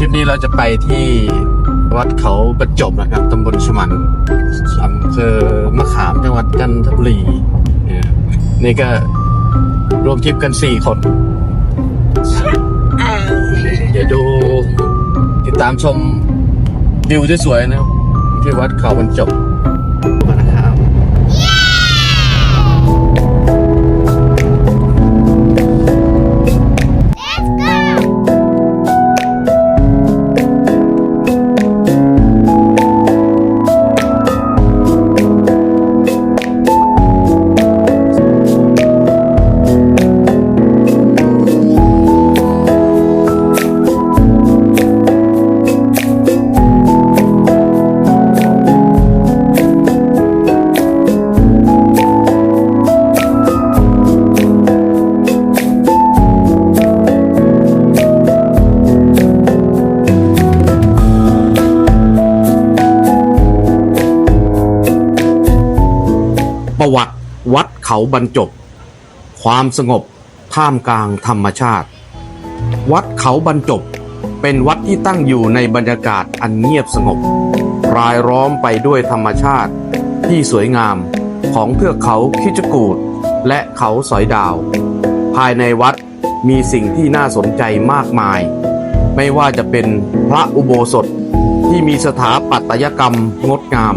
คลิปนี้เราจะไปที่วัดเขาบรรจบนะครับตำบลชมันอำเภอมะขามจังหวัดจันทบุรีเนี่ยนี่ก็รวมทริปกันสี่คน เดี๋ยวดูติดตามชมวิวสวยๆนะครับที่วัดเขาบรรจบ ประวัติวัดเขาบรรจบ ความสงบท่ามกลางธรรมชาติ วัดเขาบรรจบ เป็นวัดที่ตั้งอยู่ในบรรยากาศอันเงียบสงบ รายล้อมไปด้วยธรรมชาติที่สวยงามของเทือกเขาคิจกูดและเขาสอยดาว ภายในวัดมีสิ่งที่น่าสนใจมากมาย ไม่ว่าจะเป็นพระอุโบสถที่มีสถาปัตยกรรมงดงาม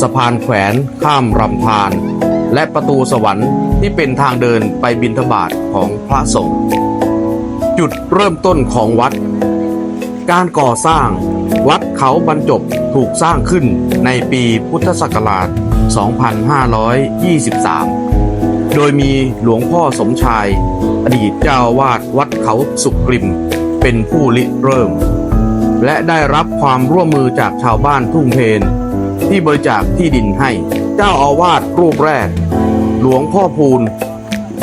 สะพานแขวนข้ามลำธารและประตูสวรรค์ที่เป็นทางเดินไปบิณฑบาตของพระสงฆ์จุดเริ่มต้นของวัด การก่อสร้างวัดเขาบรรจบถูกสร้างขึ้นในปีพุทธศักราช 2523 โดยมีหลวงพ่อสมชาย อดีตเจ้าอาวาดวัดเขาสุกริม เป็นผู้ริเริ่ม และได้รับความร่วมมือจากชาวบ้านทุ่งเพน ที่บริจาคที่ดินให้ เจ้าอาวาสรูปแรก หลวงพ่อพูน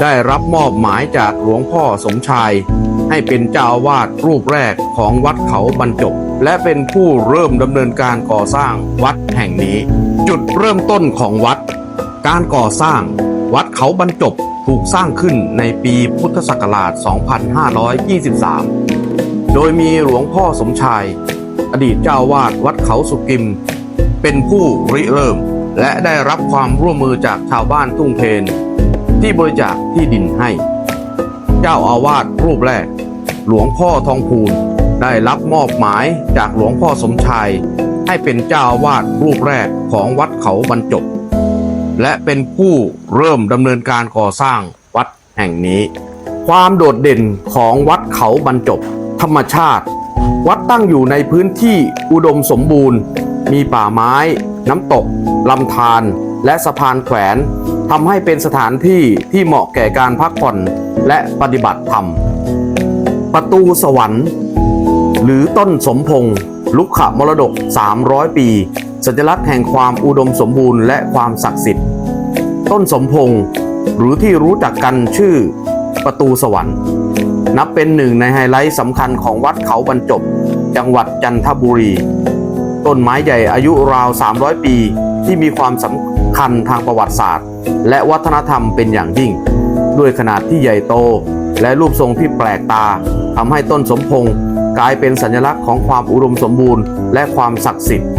ได้รับมอบหมายจากหลวงพ่อสมชาย ให้เป็นเจ้าอาวาสรูปแรกของวัดเขาบรรจบ และเป็นผู้เริ่มดำเนินการก่อสร้างวัดแห่งนี้ จุดเริ่มต้นของวัด การก่อสร้างวัดเขาบรรจบถูกสร้างขึ้นในปีพุทธศักราช 2523 โดยมีหลวงพ่อสมชาย อดีตเจ้าอาวาดวัดเขาสุกิม เป็นผู้ริเริ่ม และได้รับความร่วมมือจากชาวบ้านทุ่งเพนที่บริจาคที่ดินให้ เจ้าอาวาสรูปแรก หลวงพ่อทองพูนได้รับมอบหมายจากหลวงพ่อสมชาย ให้เป็นเจ้าอาวาสรูปแรกของวัดเขาบรรจบ และเป็นผู้เริ่มดำเนินการก่อสร้างวัดแห่งนี้ ความโดดเด่นของวัดเขาบรรจบ ธรรมชาติ วัดตั้งอยู่ในพื้นที่อุดมสมบูรณ์ มีป่าไม้ น้ำตกลำธารและสะพานแขวนทำให้เป็นสถานที่ที่เหมาะแก่การพักผ่อนและปฏิบัติธรรม ประตูสวรรค์ หรือต้นสมพงษ์ลุกขมรดก 300 ปี สัญลักษณ์แห่งความอุดมสมบูรณ์และความศักดิ์สิทธิ์ ต้นสมพงษ์หรือที่รู้จักกันชื่อประตูสวรรค์ นับเป็นหนึ่งในไฮไลท์สำคัญของวัดเขาบรรจบ จังหวัดจันทบุรี ต้นไม้ใหญ่อายุราว 300 ปี ที่มีความสำคัญทางประวัติศาสตร์ และวัฒนธรรมเป็นอย่างยิ่ง ด้วยขนาดที่ใหญ่โต และรูปทรงที่แปลกตาทำให้ต้นสมพงษ์กลายเป็นสัญลักษณ์ของความอุดมสมบูรณ์ และความศักดิ์สิทธิ์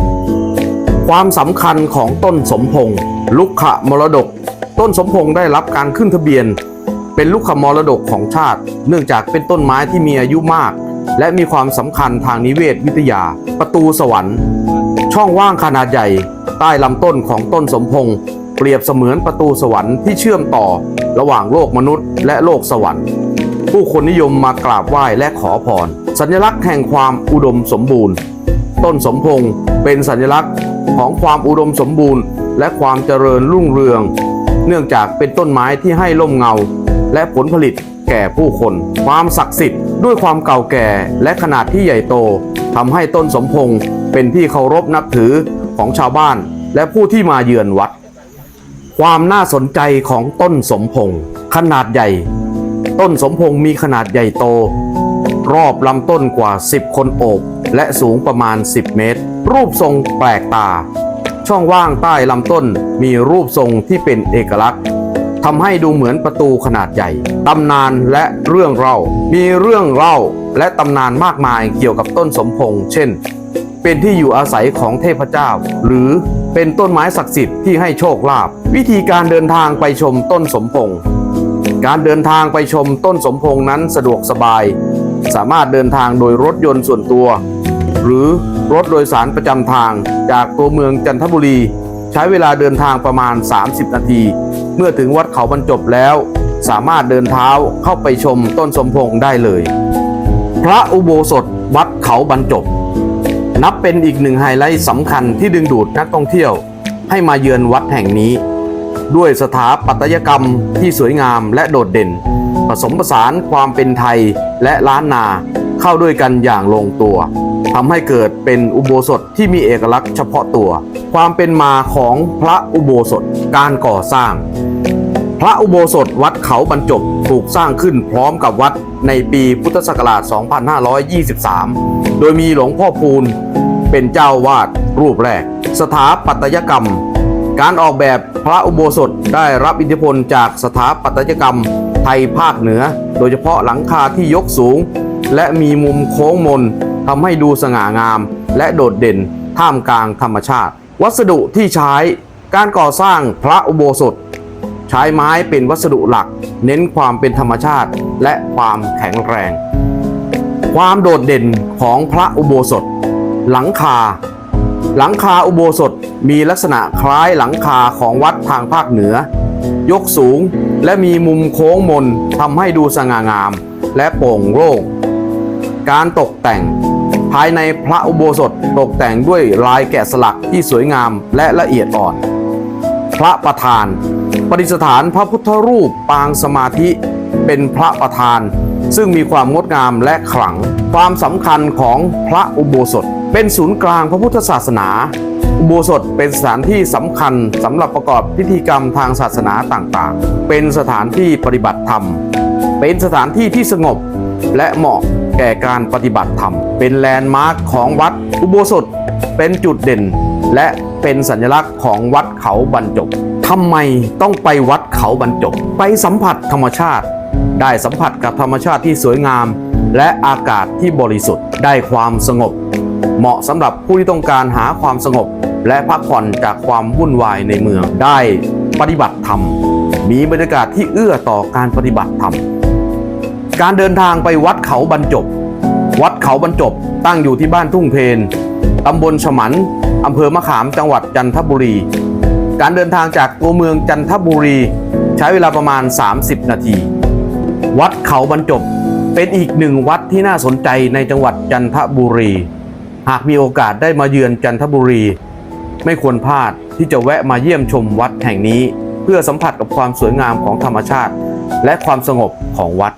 ความสำคัญของต้นสมพงษ์ลุกขะมรดก ต้นสมพงษ์ได้รับการขึ้นทะเบียน เป็นลูกขมรดกของชาติ เนื่องจากเป็นต้นไม้ที่มีอายุมาก และมีความสำคัญทางนิเวศวิทยา ประตูสวรรค์ ช่องว่างขนาดใหญ่ ใต้ลำต้นของต้นสมพงษ์เปรียบเสมือนประตูสวรรค์ที่เชื่อมต่อระหว่างโลกมนุษย์ และโลกสวรรค์ ผู้คนนิยมมากราบไหว้และขอพร สัญลักษณ์แห่งความอุดมสมบูรณ์ ต้นสมพงษ์เป็นสัญลักษณ์ของความอุดมสมบูรณ์ และความเจริญรุ่งเรือง เนื่องจากเป็นต้นไม้ที่ให้ร่มเงา และผลผลิตแก่ผู้คน ความศักดิ์สิทธิ์ ด้วยความเก่าแก่และขนาดที่ใหญ่โตทำให้ต้นสมพงษ์เป็นที่เคารพนับถือของชาวบ้าน และผู้ที่มาเยือนวัด ความน่าสนใจของต้นสมพงษ์ขนาดใหญ่ ต้นสมพงษ์มีขนาดใหญ่โต รอบลำต้นกว่า 10 คนโอบ และสูงประมาณ 10 เมตร รูปทรงแปลกตา ช่องว่างใต้ลำต้นมีรูปทรงที่เป็นเอกลักษณ์ ทำให้ดูเหมือนประตูขนาดใหญ่ ตำนานและเรื่องเล่า มีเรื่องเล่าและตำนานมากมายเกี่ยวกับต้นสมพงษ์เช่น เป็นที่อยู่อาศัยของเทพเจ้า หรือเป็นต้นไม้ศักดิ์สิทธิ์ที่ให้โชคลาภ วิธีการเดินทางไปชมต้นสมพงษ์การเดินทางไปชมต้นสมพงษ์นั้นสะดวกสบาย สามารถเดินทางโดยรถยนต์ส่วนตัว หรือรถโดยสารประจำทางจากตัวเมืองจันทบุรี ใช้เวลาเดินทางประมาณ 30 นาที เมื่อถึงวัดเขาบรรจบแล้ว สามารถเดินเท้าเข้าไปชมต้นสมพงได้เลย พระอุโบสถวัดเขาบรรจบ นับเป็นอีกหนึ่งไฮไลท์สำคัญที่ดึงดูดนักท่องเที่ยว ให้มาเยือนวัดแห่งนี้ ด้วยสถาปัตยกรรมที่สวยงามและโดดเด่น ผสมผสานความเป็นไทยและล้านนาเข้าด้วยกันอย่างลงตัว ทำให้เกิดเป็นอุโบสถที่มีเอกลักษณ์เฉพาะตัว ความเป็นมาของพระอุโบสถการก่อสร้าง พระอุโบสถวัดเขาบรรจบถูกสร้างขึ้นพร้อมกับวัดในปีพุทธศักราช 2523 โดยมีหลวงพ่อพูนเป็นเจ้าวาดรูปแรก สถาปัตยกรรม การออกแบบพระอุโบสถได้รับอิทธิพลจากสถาปัตยกรรมไทยภาคเหนือ โดยเฉพาะหลังคาที่ยกสูง และมีมุมโค้งมนทำให้ดูสง่างาม และโดดเด่นท่ามกลางธรรมชาติ วัสดุที่ใช้การก่อสร้างพระอุโบสถ ใช้ไม้เป็นวัสดุหลัก เน้นความเป็นธรรมชาติและความแข็งแรง ความโดดเด่นของพระอุโบสถ หลังคา หลังคาอุโบสถมีลักษณะคล้ายหลังคาของวัดทางภาคเหนือ ยกสูงและมีมุมโค้งมนทำให้ดูสง่างาม และโปร่งโล่ง การตกแต่ง ภายในพระอุโบสถตกแต่งด้วยลายแกะสลักที่สวยงามและละเอียดอ่อน พระประธานประดิษฐานพระพุทธรูปปางสมาธิเป็นพระประธาน ซึ่งมีความงดงามและขลัง ความสำคัญของพระอุโบสถ เป็นศูนย์กลางพระพุทธศาสนา อุโบสถเป็นสถานที่สำคัญสำหรับประกอบพิธีกรรมทางศาสนาต่างๆ เป็นสถานที่ปฏิบัติธรรม เป็นสถานที่ที่สงบและเหมาะ แก่การปฏิบัติธรรม เป็นแลนด์มาร์คของวัดอุโบสถเป็นจุดเด่น และเป็นสัญลักษณ์ของวัดเขาบรรจบทำไมต้องไปวัดเขาบรรจบ ไปสัมผัสธรรมชาติ ได้สัมผัสกับธรรมชาติที่สวยงาม และอากาศที่บริสุทธิ์ได้ความสงบ เหมาะสำหรับผู้ที่ต้องการหาความสงบ และพักผ่อนจากความวุ่นวายในเมืองได้ปฏิบัติธรรม มีบรรยากาศที่เอื้อต่อการปฏิบัติธรรม การเดินทางไปวัดเขาบรรจบ วัดเขาบรรจบตั้งอยู่ที่บ้านทุ่งเพนตำบลฉมันอำเภอมะขามจังหวัดจันทบุรี การเดินทางจากตัวเมืองจันทบุรี ใช้เวลาประมาณ 30 นาที วัดเขาบรรจบเป็นอีกหนึ่งวัดที่น่าสนใจในจังหวัดจันทบุรี หากมีโอกาสได้มาเยือนจันทบุรี ไม่ควรพลาดที่จะแวะมาเยี่ยมชมวัดแห่งนี้ เพื่อสัมผัสกับความสวยงามของธรรมชาติ และความสงบของวัด